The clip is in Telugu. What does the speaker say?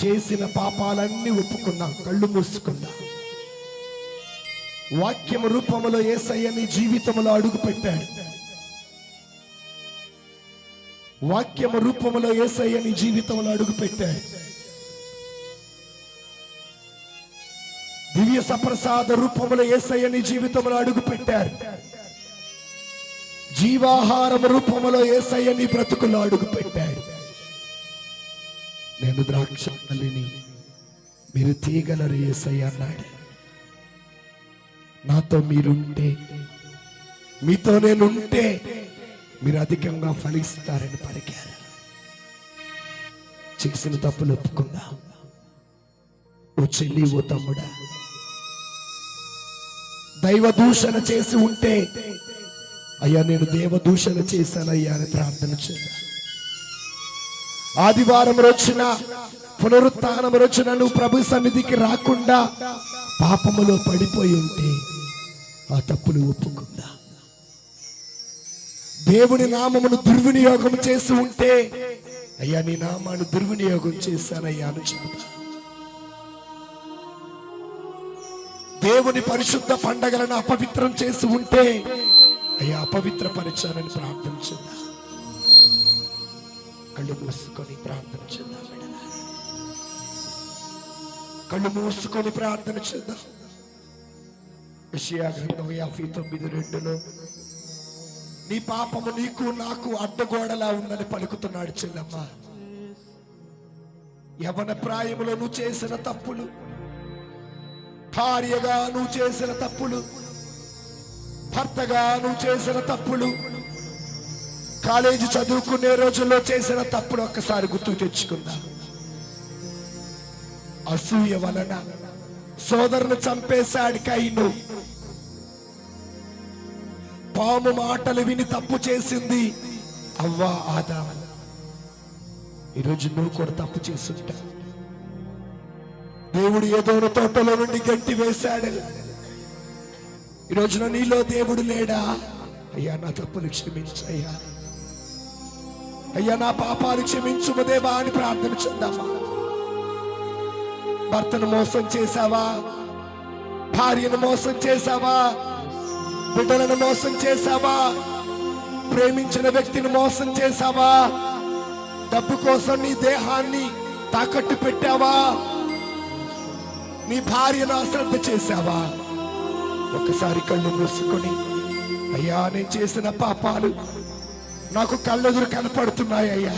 చేసిన పాపాలన్నీ ఒప్పుకున్నాం కళ్ళు మూసుకున్నా. వాక్యము రూపములో ఏసయ్య నీ జీవితంలో అడుగు పెట్టాడు వాక్యము రూపములో ఏసయ్య నీ జీవితంలో అడుగు పెట్టాడు దివ్య సప్రసాద రూపములో ఏసయ్య నీ జీవితంలో అడుగు పెట్టారు జీవాహారం రూపములో ఏసయ్య నీ బ్రతుకులో అడుగు నేను ద్రాక్ష తల్లిని మీరు తీగలరు ఏసయ్య అన్నాడు. నాతో మీరుంటే మీతో నేనుంటే మీరు అధికంగా ఫలిస్తారని పలికారు. చేసిన తప్పులు ఒప్పుకుందాం. ఓ చెల్లి ఓ తమ్ముడా దైవ దూషణ చేసి ఉంటే అయ్యా నేను దేవ దూషణ చేశానయ్యా అని ప్రార్థన చేశాను ఆదివారం రోజున పునరుత్నం రోజున నువ్వు ప్రభు సన్నిధికి రాకుండా పాపములో పడిపోయి ఉంటే ఆ తప్పులు ఒప్పుకుందా? దేవుని నామమును దుర్వినియోగం చేసి ఉంటే అయ్యా నీ నామాన్ని దుర్వినియోగం చేశానయ్యా అని చెబుతా దేవుని పరిశుద్ధ పండగలను అపవిత్రం చేసి ఉంటే అయ్యా అపవిత్రపరిచానని ప్రార్థన చేద్దాం కళ్ళు మూసుకొని ప్రార్థన చేద్దాం కళ్ళు మూసుకొని ప్రార్థన చేద్దాం. విషయా గ్రంథం యాభై తొమ్మిది రెండులో నీ పాపము నీకు నాకు అడ్డగోడలా ఉందని పలుకుతున్నాడు చెల్లమ్మ. యవన ప్రాయములో నువ్వు చేసిన తప్పులు భార్యగా నువ్వు చేసిన తప్పులు భర్తగా నువ్వు చేసిన తప్పులు కాలేజీ చదువుకునే రోజుల్లో చేసిన తప్పుడు ఒక్కసారి గుర్తుకు తెచ్చుకుందా. అసూయ వలన సోదరుని చంపేశాడు కైను. పాము మాటలు విని తప్పు చేసింది అవ్వా ఆదా. ఈరోజు నువ్వు కూడా తప్పు చేస్తుంటా. దేవుడు ఏదో తోటలో నుండి గట్టి వేశాడు. ఈ రోజున నీలో దేవుడు లేడా? అయ్యా నా తప్పులు క్షమించయ్యా. అయ్యా నా పాపాలు క్షమించుము దేవా అని ప్రార్థన చేద్దామా? భర్తను మోసం చేశావా? భార్యను మోసం చేశావా? బిడ్డలను మోసం చేశావా? ప్రేమించిన వ్యక్తిని మోసం చేశావా? డబ్బు కోసం నీ దేహాన్ని తాకట్టు పెట్టావా? నీ భార్యను అశ్రద్ధ చేశావా? ఒకసారి కళ్ళు మూసుకొని అయ్యా నేను చేసిన పాపాలు నాకు కళ్ళెదురు కనపడుతున్నాయి అయ్యా